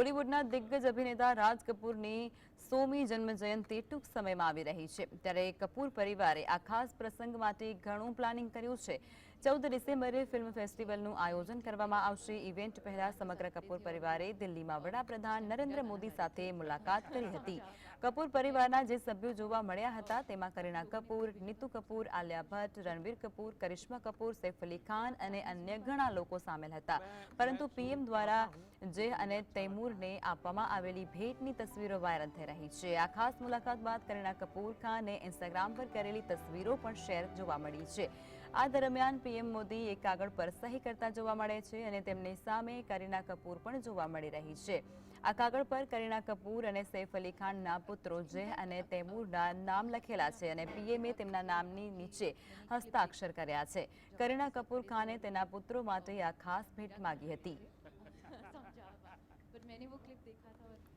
બોલિવૂડના દિગ્ગજ અભિનેતા રાજ કપૂરની સોમી જન્મ જયંતિ ટૂંક સમયમાં આવી રહી છે. ત્યારે કપૂર પરિવારે આ ખાસ પ્રસંગ માટે ઘણું પ્લાનિંગ કર્યું છે. ચૌદ ડિસેમ્બરે ફિલ્મ ફેસ્ટિવલનું આયોજન કરવામાં આવશે. ઇવેન્ટ પહેલા સમગ્ર કપૂર પરિવારે દિલ્હીમાં વડાપ્રધાન નરેન્દ્ર મોદી સાથે મુલાકાત કરી હતી. કપૂર પરિવારના જે સભ્યો જોવા મળ્યા હતા, તેમાં કરીના કપૂર, નીતુ કપૂર, આલિયા ભટ્ટ, રણવીર કપૂર, કરિશ્મા કપૂર, સૈફ અલી ખાન અને અન્ય ઘણા લોકો સામેલ હતા. પરંતુ પીએમ દ્વારા જે અને તૈમૂરને આપવામાં આવેલી ભેટની તસવીરો વાયરલ થઈ રહી છે આ ખાસ મુલાકાત બાદ કરીના કપૂર ખાને ઇન્સ્ટાગ્રામ પર કરેલી તસવીરો પણ શેર જોવા મળી છે. આ દરમિયાન પીએમ મોદી એક કાગળ પર સહી કરતા જોવા મળે છે અને તેમની સામે કરીના કપૂર પણ જોવા મળી રહી છે. આ કાગળ પર કરીના કપૂર અને સૈફ અલી ખાનના પુત્રો જેહ અને તૈમૂરના નામ લખેલા છે અને પીએમએ તેમના નામની નીચે હસ્તાક્ષર કર્યા છે. કરીના કપૂર ખાને તેના પુત્રો માટે આ ખાસ ભેટ માગી હતી.